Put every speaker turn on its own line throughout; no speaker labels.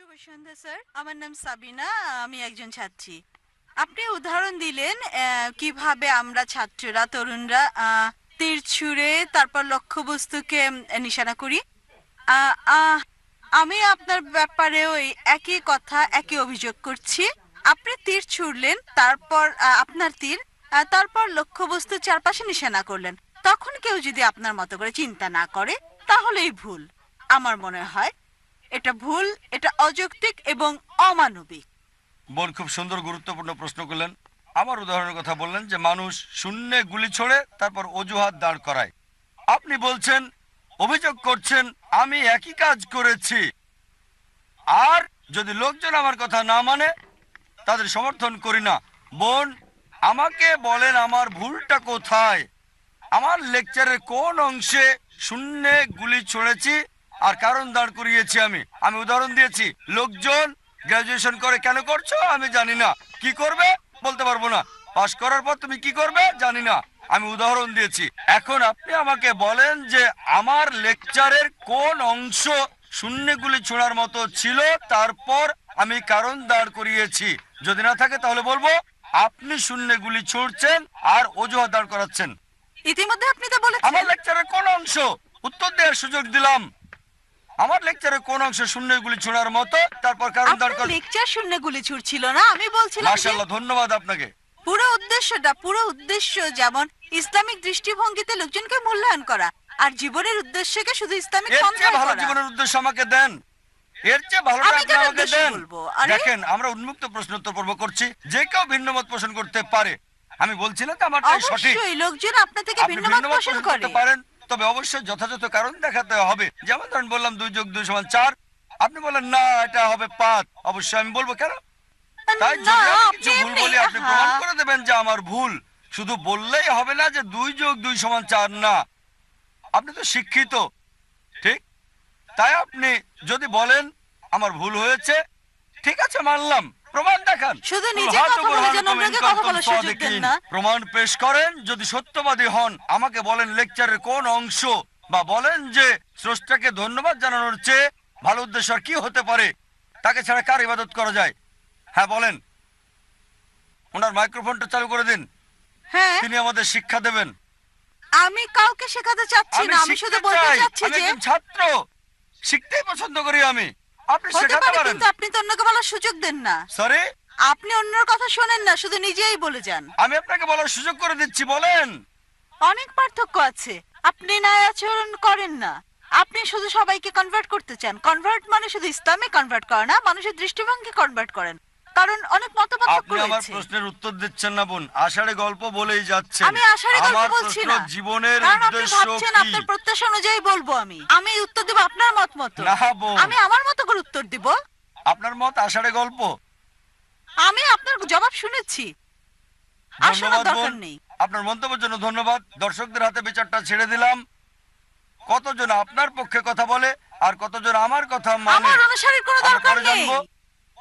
শুভ সন্ধ্যা sir. আমার নাম সাবিনা, আমি একজন ছাত্রী। আপনি উদাহরণ দিলেন কীভাবে আমরা ছাত্ররা, তরুণরা তীর ছুঁড়ে তারপর লক্ষ্যবস্তুকে নিশানা করি। আমি আপনার ব্যাপারে ওই একই কথা, একই অভিযোগ করছি। আপনি তীর ছুড়লেন, তারপর আপনার তীর তারপর লক্ষ্যবস্তুর চারপাশে নিশানা করলেন। তখন কেউ যদি আপনার মতো করে চিন্তা না করে, তাহলেই ভুল, আমার মনে হয়। এটা ভুল, এটা অযৌক্তিক এবং অমানবিক।
বোন, খুব সুন্দর, গুরুত্বপূর্ণ প্রশ্ন করলেন। আমার উদাহরণের কথা বললেন যে মানুষ শূন্যে গুলি ছোড়ে, তারপর অজুহাত দাঁড় করায়। আপনি বলছেন, অভিযোগ করছেন, আমি একই কাজ করেছি। আর যদি লোকজন আমার কথা না মানে তাদের সমর্থন করি না। বোন, আমাকে বলেন আমার ভুলটা কোথায়? আমার লেকচারের কোন অংশে শূন্যে গুলি ছড়েছি আর কারণ দাঁড় করিয়েছি আমি। আমি উদাহরণ দিয়েছি লোকজন গ্রাজুয়েশন করে কেন করছ? আমি জানি না। কি করবে? বলতে পারব না। পাশ করার পর তুমি কি করবে? জানি না। আমি উদাহরণ দিয়েছি। এখন আপনি আমাকে বলেন যে আমার লেকচারের কোন অংশ শূন্যগুলি ছোড়ার মতো ছিল তারপর আমি কারণ দাঁড় করিয়েছি। যদি না থাকে তাহলে বলব আপনি শূন্যগুলি ছুড়ছেন আর অজুহাত দাঁড় করাচ্ছেন।
ইতিমধ্যে আপনি তো
আমার লেকচারের কোন অংশ? উত্তর দেওয়ার সুযোগ দিলাম। আমার লেকচারের কোন অংশ শূন্যগুলি ছোড়ার মতো তারপর কারণ দাঁড়
আপনার
কর
লেকচার শূন্য গুলি ছুটছিল না আমি বলছিলাম যে
মাশাল্লাহ ধন্যবাদ আপনাকে।
পুরো উদ্দেশ্যটা পুরো উদ্দেশ্য যেমন ইসলামিক দৃষ্টিভঙ্গিতে লোকজনকে মূল্যায়ন করা আর জীবনের উদ্দেশ্যকে শুধু ইসলামিক
চেয়ে ভালো জীবনের উদ্দেশ্য আমাকে দেন। এর চেয়ে ভালোটা আপনি আমাকে দেন। দেখেন আমরা উন্মুক্ত প্রশ্ন উত্তর পর্ব করছি। যে কেউ ভিন্ন মত পোষণ করতে পারে। আমি বলছি না যে আমারটাই সঠিক।
অবশ্যই লোকজন আপনার থেকে ভিন্ন মত পোষণ
পোষণ
করে।
করতে পারেন। তবে অবশ্যই যথাযথ কারণ দেখাতে হবে। যেমন ধরেন বললাম দুই যোগ দুই সমান চার। আপনি বলেন না এটা হবে পাঁচ। অবশ্যই আমি বলব কেন? তাই যদি আমি কিছু ভুল বলি আপনি প্রমাণ করে দেবেন যে আমার ভুল। শুধু বললেই হবে না যে দুই যোগ দুই সমান চার না। আপনি তো শিক্ষিত ঠিক? তাই আপনি যদি বলেন আমার ভুল হয়েছে ঠিক আছে মানলাম। প্রমাণ দেখান।
শুধু নিজে কথা বলে যেন অন্যকে কথা বলার সুযোগ দেন না।
প্রমাণ পেশ করেন যদি সত্যবাদী হন আমাকে বলেন লেকচারের কোন অংশ বা বলেন যে স্রষ্টাকে ধন্যবাদ জানানোর চেয়ে ভালো উদ্দেশ্য আর কি হতে পারে তাকে ছাড়া কার ইবাদত করা যায়? হ্যাঁ বলেন। ওনার মাইক্রোফোনটা চালু করে দিন।
হ্যাঁ।
তিনি আমাদের শিক্ষা দেবেন।
আমি কাউকে শেখাতে চাচ্ছি না আমি শুধু বলতে। চাচ্ছি
আমি
যে
ছাত্র। শিখতেই পছন্দ করি আমি। আপনি শেখাতে পারেন।
কিন্তু আপনি তো অন্যকে বলার সুযোগ দেন না।
সরি
আপনি অন্যের কথা শোনেন না শুধু নিজেই বলে যান।
আমি আপনাকে বলার সুযোগ করে দিচ্ছি বলেন।
অনেক পার্থক্য আছে। আপনি ন্যায় আচরণ করেন না। আপনি শুধু সবাইকে কনভার্ট করতে চান। কনভার্ট মানে শুধু ইসলামে কনভার্ট করে না মানুষের দৃষ্টিভঙ্গি কনভার্ট করেন। কারণ অনেক মতপার্থক্য
আপনি আমার প্রশ্নের উত্তর দিচ্ছেন না বোন। আষাঢ়ে গল্প বলেই যাচ্ছে
আমি আশারে গল্প বলছি না।
জীবনের উদ্দেশ্য
ভাবছেন আপনার প্রত্যাশা অনুযায়ী বলব আমি। আমি উত্তর দেব আপনার মত মত
না, বোন।
আমি আমার মতো করে উত্তর দিব?
আপনার মত আষাঢ়ে গল্প।
আমি আপনার জবাব শুনেছি। আর দরকার নেই।
আপনার মন্তব্যের জন্য ধন্যবাদ। দর্শকদের হাতে বিচারটা ছেড়ে দিলাম। কতজন আপনার পক্ষে কথা বলে আর কতজন আমার কথা মানে?
কোনো দরকার
পরে
নেই।
জানব।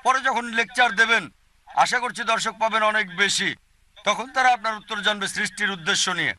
পরে যখন লেকচার দেবেন আশা করছি দর্শক পাবেন অনেক বেশি। তখন তারা আপনার উত্তর জানবে সৃষ্টির উদ্দেশ্য নিয়ে।